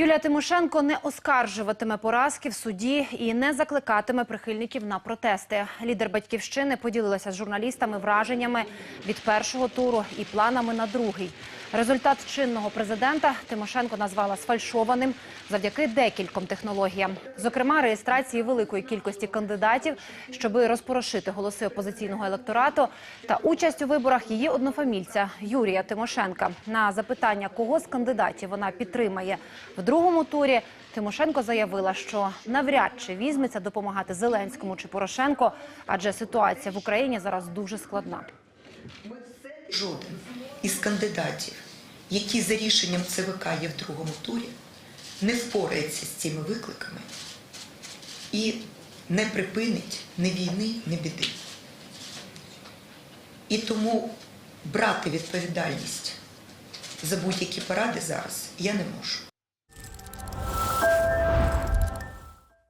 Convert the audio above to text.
Юлія Тимошенко не оскаржуватиме поразки в суді і не закликатиме прихильників на протести. Лідер батьківщини поділилася з журналістами враженнями від першого туру і планами на другий. Результат чинного президента Тимошенко назвала сфальшованим завдяки декільком технологіям, зокрема реєстрації великої кількості кандидатів, щоби розпорошити голоси опозиційного електорату, та участь у виборах її однофамільця Юрія Тимошенка. На запитання, кого з кандидатів вона підтримає в другому турі. Тимошенко заявила, що навряд чи візьметься допомагати Зеленському чи Порошенко, адже ситуація в Україні зараз дуже складна. Жоден із кандидатів, які за рішенням ЦВК є в другому турі, не впорається з цими викликами і не припинить ні війни, ні біди. І тому брати відповідальність за будь-які поради зараз я не можу.